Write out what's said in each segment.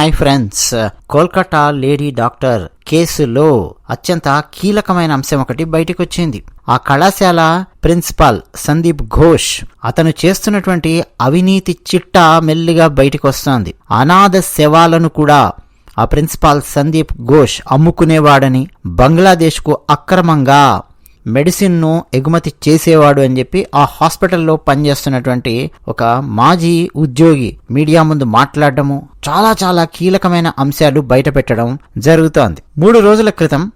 Hi friends Kolkata lady doctor కేసులో అత్యంత కీలకమైన అంశం ఒకటి బయటకు వచ్చింది ఆ కళాశాల ప్రిన్సిపాల్ సందీప్ ఘోష్ అతను చేస్తున్నటువంటి అవినీతి చిట్టా మెల్లిగా బయటకు వస్తోంది అనాథ శవాలను కూడా ఆ ప్రిన్సిపాల్ సందీప్ ఘోష్ అమ్ముకునేవాడని బంగ్లాదేశ్కు అక్రమంగా మెడిసిన్ను ఎగుమతి చేసేవాడు అని చెప్పి ఆ హాస్పిటల్లో పనిచేస్తున్నటువంటి ఒక మాజీ ఉద్యోగి మీడియా ముందు మాట్లాడటము చాలా చాలా కీలకమైన అంశాలు బయటపెట్టడం జరుగుతోంది. మూడు రోజుల క్రితం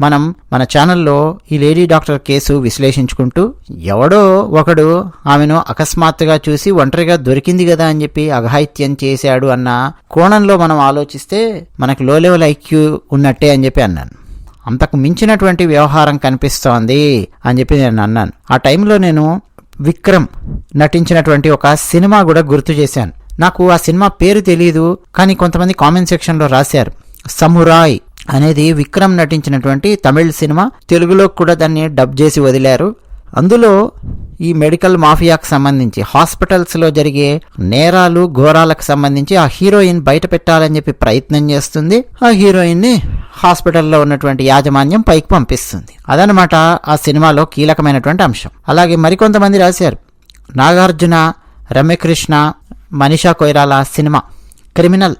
మనం మన ఛానల్లో ఈ లేడీ డాక్టర్ కేసు విశ్లేషించుకుంటూ ఎవడో ఒకడు ఆమెను అకస్మాత్తుగా చూసి ఒంటరిగా దొరికింది కదా అని చెప్పి అఘాయిత్యం చేశాడు అన్న కోణంలో మనం ఆలోచిస్తే మనకు లో లెవెల్ ఐక్యూ ఉన్నట్టే అని చెప్పి అన్నాను. అంతకు మించినటువంటి వ్యవహారం కనిపిస్తోంది అని చెప్పి నేను అన్నాను. ఆ టైంలో నేను విక్రమ్ నటించినటువంటి ఒక సినిమా కూడా గుర్తు చేశాను. నాకు ఆ సినిమా పేరు తెలియదు కానీ కొంతమంది కామెంట్ సెక్షన్లో రాశారు. సమురాయ్ అనేది విక్రమ్ నటించినటువంటి తమిళ్ సినిమా. తెలుగులో కూడా దాన్ని డబ్ చేసి వదిలారు. అందులో ఈ మెడికల్ మాఫియాకు సంబంధించి హాస్పిటల్స్లో జరిగే నేరాలు ఘోరాలకు సంబంధించి ఆ హీరోయిన్ బయట పెట్టాలని చెప్పి ప్రయత్నం చేస్తుంది. ఆ హీరోయిన్ని హాస్పిటల్లో ఉన్నటువంటి యాజమాన్యం పైకి పంపిస్తుంది. అదనమాట ఆ సినిమాలో కీలకమైనటువంటి అంశం. అలాగే మరికొంతమంది రాశారు. నాగార్జున రమ్యకృష్ణ మనీషా కొయిరాల సినిమా. క్రిమినల్.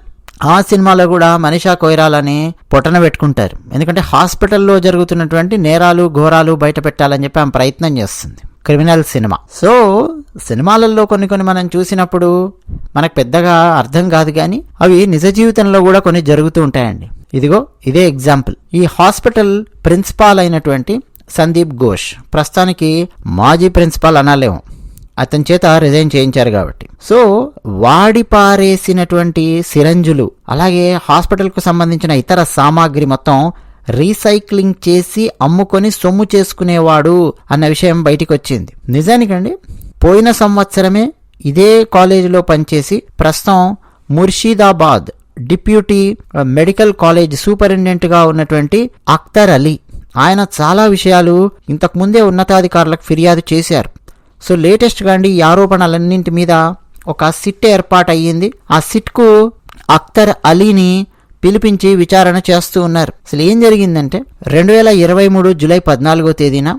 ఆ సినిమాలో కూడా మనీషా కొయిరాలని పొటన పెట్టుకుంటారు. ఎందుకంటే హాస్పిటల్లో జరుగుతున్నటువంటి నేరాలు ఘోరాలు బయట పెట్టాలని చెప్పి ఆమె ప్రయత్నం చేస్తుంది. Criminal cinema. సో సినిమాలలో కొన్ని కొన్ని మనం చూసినప్పుడు మనకు పెద్దగా అర్థం కాదు కానీ అవి నిజ జీవితంలో కూడా కొన్ని జరుగుతూ ఉంటాయండి. ఇదిగో ఇదే ఎగ్జాంపుల్. ఈ హాస్పిటల్ ప్రిన్సిపాల్ అయినటువంటి సందీప్ ఘోష్. ప్రస్తుతానికి మాజీ ప్రిన్సిపాల్ అనలేము. అతని చేత రిజైన్ చేయించారు కాబట్టి. సో వాడి పారేసినటువంటి సిరంజులు అలాగే హాస్పిటల్కు సంబంధించిన ఇతర సామాగ్రి మొత్తం రీసైక్లింగ్ చేసి అమ్ముకొని సొమ్ము చేసుకునేవాడు అన్న విషయం బయటికి వచ్చింది నిజానికండి పోయిన సంవత్సరమే ఇదే కాలేజీలో పనిచేసి ప్రస్తుతం ముర్షీదాబాద్ డిప్యూటీ మెడికల్ కాలేజ్ సూపరింటెండెంట్గా ఉన్నటువంటి అఖ్తర్ అలీ. ఆయన చాలా విషయాలు ఇంతకుముందే ఉన్నతాధికారులకు ఫిర్యాదు చేశారు. సో లేటెస్ట్గా అండి ఈ ఆరోపణలన్నింటి మీద ఒక సిట్ ఏర్పాటు అయ్యింది ఆ సిట్కు అఖ్తర్ అలీని పిలిపించి విచారణ చేస్తూ ఉన్నారు. అసలు ఏం జరిగిందంటే రెండు వేల ఇరవై మూడు జూలై పద్నాలుగో తేదీన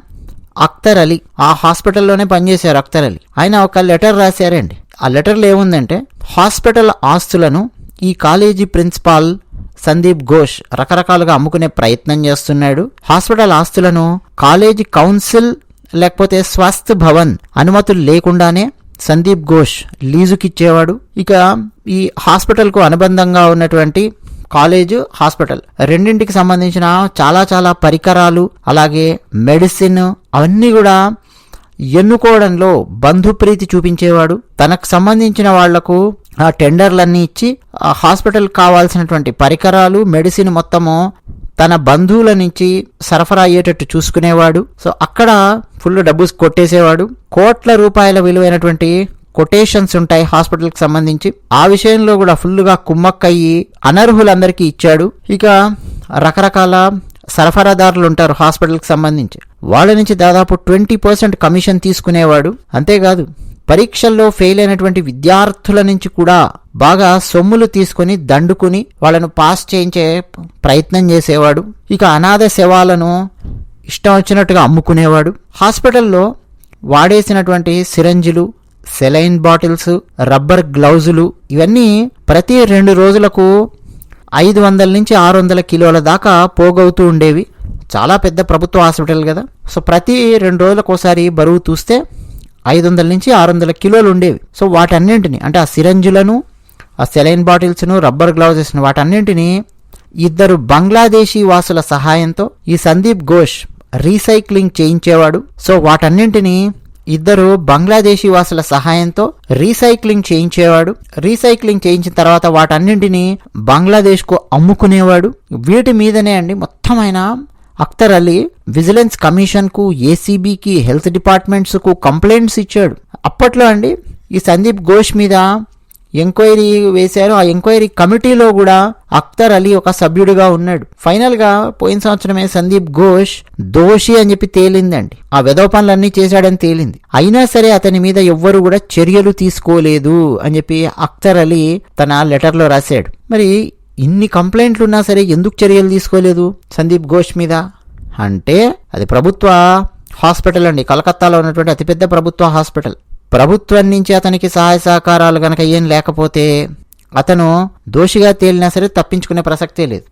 అఖ్తర్ అలీ ఆ హాస్పిటల్లోనే పనిచేశారు అఖ్తర్ అలీ. ఆయన ఒక లెటర్ రాశారండి. ఆ లెటర్లో ఏముందంటే హాస్పిటల్ ఆస్తులను ఈ కాలేజీ ప్రిన్సిపాల్ సందీప్ ఘోష్ రకరకాలుగా అమ్ముకునే ప్రయత్నం చేస్తున్నాడు. హాస్పిటల్ ఆస్తులను కాలేజీ కౌన్సిల్ లేకపోతే స్వస్థ భవన్ అనుమతులు లేకుండానే సందీప్ ఘోష్ లీజుకిచ్చేవాడు. ఇక ఈ హాస్పిటల్కు అనుబంధంగా ఉన్నటువంటి కాలేజ్ హాస్పిటల్. రెండింటికి సంబంధించిన చాలా చాలా పరికరాలు అలాగే మెడిసిన్ అవన్నీ కూడా ఎన్నుకోవడంలో బంధుప్రీతి చూపించేవాడు. తనకు సంబంధించిన వాళ్ళకు ఆ టెండర్లన్నీ ఇచ్చి ఆ హాస్పిటల్ కావాల్సినటువంటి పరికరాలు మెడిసిన్ మొత్తము తన బంధువుల నుంచి సరఫరా అయ్యేటట్టు చూసుకునేవాడు. సో అక్కడ ఫుల్ డబ్బు కొట్టేసేవాడు. కోట్ల రూపాయల విలువైనటువంటి కొటేషన్స్ ఉంటాయి హాస్పిటల్కి సంబంధించి. ఆ విషయంలో కూడా ఫుల్గా కుమ్మక్కయ్యి అనర్హులందరికీ ఇచ్చాడు. ఇక రకరకాల సరఫరాదారులు ఉంటారు హాస్పిటల్కి సంబంధించి. వాళ్ళ నుంచి దాదాపు ట్వంటీ పర్సెంట్ కమిషన్ తీసుకునేవాడు. అంతేకాదు పరీక్షల్లో ఫెయిల్ అయినటువంటి విద్యార్థుల నుంచి కూడా బాగా సొమ్ములు తీసుకుని దండుకుని వాళ్ళను పాస్ చేయించే ప్రయత్నం చేసేవాడు. ఇక అనాథ శవాలను ఇష్టం వచ్చినట్టుగా అమ్ముకునేవాడు. హాస్పిటల్లో వాడేసినటువంటి సిరంజిలు సెలైన్ బాటిల్స్ రబ్బర్ గ్లౌజులు ఇవన్నీ ప్రతి రెండు రోజులకు ఐదు వందల నుంచి ఆరు వందల కిలోల దాకా పోగవుతూ ఉండేవి. చాలా పెద్ద ప్రభుత్వ హాస్పిటల్ కదా. సో ప్రతి రెండు రోజులకు ఒకసారి బరువు చూస్తే ఐదు వందల నుంచి ఆరు వందల కిలోలు ఉండేవి. సో వాటన్నింటిని అంటే ఆ సిరంజులను ఆ సెలైన్ బాటిల్స్ను రబ్బర్ గ్లౌజెస్ను వాటన్నింటినీ ఇద్దరు బంగ్లాదేశీ వాసుల సహాయంతో ఈ సందీప్ ఘోష్ రీసైక్లింగ్ చేయించేవాడు. సో వాటన్నింటినీ ఇద్దరు బంగ్లాదేశీ వాసుల సహాయంతో రీసైక్లింగ్ చేయించేవాడు. రీసైక్లింగ్ చేయించిన తర్వాత వాటన్నింటినీ బంగ్లాదేశ్కు అమ్ముకునేవాడు. వీటి మీదనే అండి మొత్తం ఆయన అఖ్తర్ అలీ విజిలెన్స్ కమిషన్కు ఏసీబీకి హెల్త్ డిపార్ట్మెంట్స్కు కంప్లైంట్స్ ఇచ్చాడు. అప్పట్లో అండి ఈ సందీప్ ఘోష్ మీద ఎంక్వైరీ వేశారు. ఆ ఎంక్వైరీ కమిటీలో కూడా అఖ్తర్ అలీ ఒక సభ్యుడిగా ఉన్నాడు. ఫైనల్గా పోయిన సంవత్సరమే సందీప్ ఘోష్ దోషి అని చెప్పి తేలిందండి. ఆ వెధవ పనులన్నీ చేశాడని తేలింది. అయినా సరే అతని మీద ఎవ్వరు కూడా చర్యలు తీసుకోలేదు అని చెప్పి అఖ్తర్ అలీ తన లెటర్లో రాశాడు. మరి ఇన్ని కంప్లైంట్లు ఉన్నా సరే ఎందుకు చర్యలు తీసుకోలేదు సందీప్ ఘోష్ మీద? అంటే అది ప్రభుత్వ హాస్పిటల్ అండి. కలకత్తాలో ఉన్నటువంటి అతిపెద్ద ప్రభుత్వ హాస్పిటల్. ప్రభుత్వం నుంచి అతనికి సహాయ సహకారాలు గనక ఏం లేకపోతే అతను దోషిగా తేలినా సరే తప్పించుకునే ప్రసక్తే లేదు.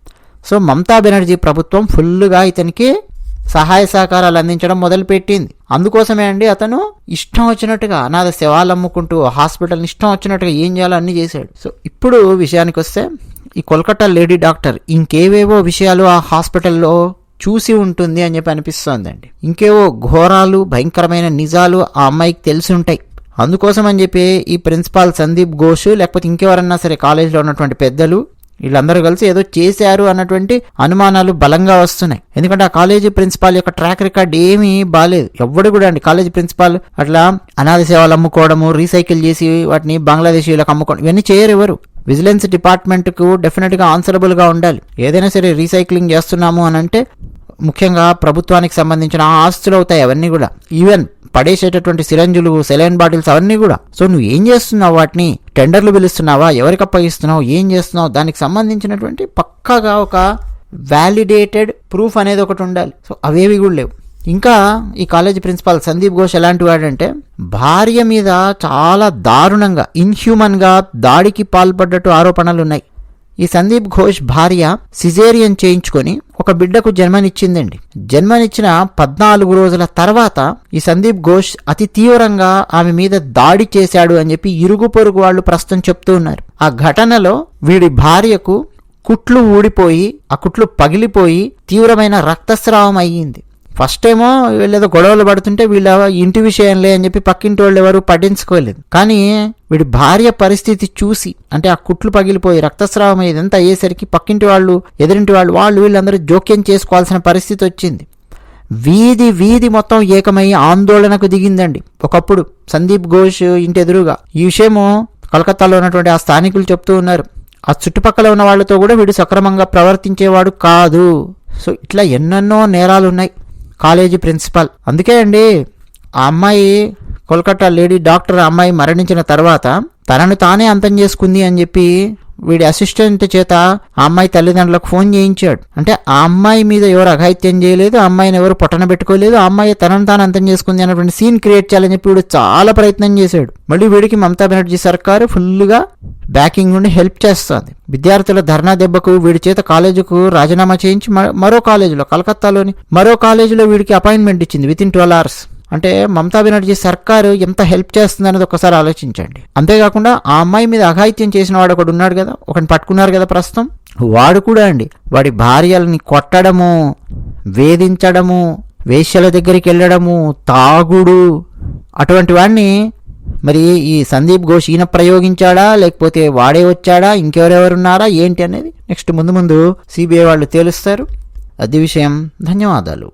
సో మమతా బెనర్జీ ప్రభుత్వం ఫుల్గా ఇతనికి సహాయ సహకారాలు అందించడం మొదలుపెట్టింది. అందుకోసమే అండి అతను ఇష్టం వచ్చినట్టుగా అనాథ శవాలు అమ్ముకుంటూ హాస్పిటల్ని ఇష్టం వచ్చినట్టుగా ఏం చేయాలో అన్ని చేశాడు. సో ఇప్పుడు విషయానికి వస్తే ఈ కోల్కతా లేడీ డాక్టర్ ఇంకేవేవో విషయాలు ఆ హాస్పిటల్లో చూసి ఉంటుంది అని చెప్పి అనిపిస్తోందండి. ఇంకేవో ఘోరాలు భయంకరమైన నిజాలు ఆ అమ్మాయికి తెలిసి ఉంటాయి. అందుకోసం అని చెప్పి ఈ ప్రిన్సిపాల్ సందీప్ ఘోష్ లేకపోతే ఇంకెవరన్నా సరే కాలేజీలో ఉన్నటువంటి పెద్దలు వీళ్ళందరూ కలిసి ఏదో చేశారు అన్నటువంటి అనుమానాలు బలంగా వస్తున్నాయి. ఎందుకంటే ఆ కాలేజీ ప్రిన్సిపాల్ యొక్క ట్రాక్ రికార్డ్ ఏమీ బాగాలేదు ఎవ్వడు కూడా అండి కాలేజీ ప్రిన్సిపాల్ అట్లా అనాథ సేవలు అమ్ముకోవడము రీసైకిల్ చేసి వాటిని బంగ్లాదేశీయులకు అమ్ముకోవడం ఇవన్నీ చేయరు ఎవరు. విజిలెన్స్ డిపార్ట్మెంట్కు డెఫినెట్గా ఆన్సరబుల్గా ఉండాలి. ఏదైనా సరే రీసైక్లింగ్ చేస్తున్నాము అని అంటే ముఖ్యంగా ప్రభుత్వానికి సంబంధించిన ఆస్తులు అవుతాయి అవన్నీ కూడా. ఈవెన్ పడేసేటటువంటి సిరంజులు సెలైన్ బాటిల్స్ అవన్నీ కూడా. సో నువ్వు ఏం చేస్తున్నావు వాటిని? టెండర్లు పిలుస్తున్నావా? ఎవరికి అప్పగిస్తున్నావు? ఏం చేస్తున్నావు? దానికి సంబంధించినటువంటి పక్కాగా ఒక వ్యాలిడేటెడ్ ప్రూఫ్ అనేది ఒకటి ఉండాలి. సో అవేవి కూడా లేవు. ఇంకా ఈ కాలేజీ ప్రిన్సిపాల్ సందీప్ ఘోష్ ఎలాంటి వాడంటే భార్య మీద చాలా దారుణంగా ఇన్హ్యూమన్గా దాడికి పాల్పడ్డట్టు ఆరోపణలు ఉన్నాయి ఈ సందీప్ ఘోష్ భార్య సిజేరియన్ చేయించుకొని ఒక బిడ్డకు జన్మనిచ్చిందండి. జన్మనిచ్చిన పద్నాలుగు రోజుల తర్వాత ఈ సందీప్ ఘోష్ అతి తీవ్రంగా ఆమె మీద దాడి చేశాడు అని చెప్పి ఇరుగు పొరుగు వాళ్ళు ప్రస్తుతం చెప్తూ ఉన్నారు. ఆ ఘటనలో వీడి భార్యకు కుట్లు ఊడిపోయి ఆ కుట్లు పగిలిపోయి తీవ్రమైన రక్తస్రావం అయ్యింది. ఫస్ట్ ఏమో వీళ్ళేదో గొడవలు పడుతుంటే వీళ్ళ ఇంటి విషయంలే అని చెప్పి పక్కింటి వాళ్ళు ఎవరు పట్టించుకోలేదు. కానీ వీడి భార్య పరిస్థితి చూసి అంటే ఆ కుట్లు పగిలిపోయి రక్తస్రావం ఇదంతా అయ్యేసరికి పక్కింటి వాళ్ళు ఎదురింటి వాళ్ళు వాళ్ళు వీళ్ళందరూ జోక్యం చేసుకోవాల్సిన పరిస్థితి వచ్చింది. వీధి వీధి మొత్తం ఏకమై ఆందోళనకు దిగిందండి. ఒకప్పుడు సందీప్ ఘోష్ ఇంటి ఎదురుగా. ఈ విషయము కలకత్తాలో ఉన్నటువంటి ఆ స్థానికులు చెప్తూ ఉన్నారు. ఆ చుట్టుపక్కల ఉన్న వాళ్ళతో కూడా వీడు సక్రమంగా ప్రవర్తించేవాడు కాదు. సో ఇట్లా ఎన్నెన్నో నేరాలు ఉన్నాయి కాలేజీ ప్రిన్సిపాల్. అందుకే అండి ఆ అమ్మాయి కోల్కతా లేడీ డాక్టర్ ఆ అమ్మాయి మరణించిన తర్వాత తనను తానే అంతం చేసుకుంది అని చెప్పి వీడి అసిస్టెంట్ చేత ఆ అమ్మాయి తల్లిదండ్రులకు ఫోన్ చేయించాడు. అంటే ఆ అమ్మాయి మీద ఎవరు అఘాయిత్యం చేయలేదు ఆ అమ్మాయిని ఎవరు పొట్టన పెట్టుకోలేదు ఆ అమ్మాయి తనను తాను అంతం చేసుకుంది అన్నటువంటి సీన్ క్రియేట్ చేయాలని చెప్పి వీడు చాలా ప్రయత్నం చేశాడు. మళ్ళీ వీడికి మమతా బెనర్జీ సర్కారు ఫుల్గా బ్యాకింగ్ నుండి హెల్ప్ చేస్తుంది. విద్యార్థుల ధర్నా దెబ్బకు వీడి చేత కాలేజీకు రాజీనామా చేయించి మ- మరో కాలేజీలో కలకత్తాలోని మరో కాలేజీలో వీడికి అపాయింట్మెంట్ ఇచ్చింది విత్ ఇన్ ట్వెల్వ్ అవర్స్ అంటే మమతా బెనర్జీ సర్కారు ఎంత హెల్ప్ చేస్తుంది అనేది ఒకసారి ఆలోచించండి. అంతేకాకుండా ఆ అమ్మాయి మీద అఘాయిత్యం చేసిన వాడు ఒకడు ఉన్నాడు కదా ఒకని పట్టుకున్నారు కదా ప్రస్తుతం. వాడు కూడా అండి వాడి భార్యలని కొట్టడము వేధించడము వేశ్యల దగ్గరికి వెళ్ళడము తాగుడు అటువంటి వాడిని మరి ఈ సందీప్ ఘోష్ ఈయన ప్రయోగించాడా లేకపోతే వాడే వచ్చాడా ఇంకెవరెవరున్నారా ఏంటి అనేది నెక్స్ట్ ముందు ముందు సిబిఐ వాళ్ళు తేలుస్తారు. అది విషయం. ధన్యవాదాలు.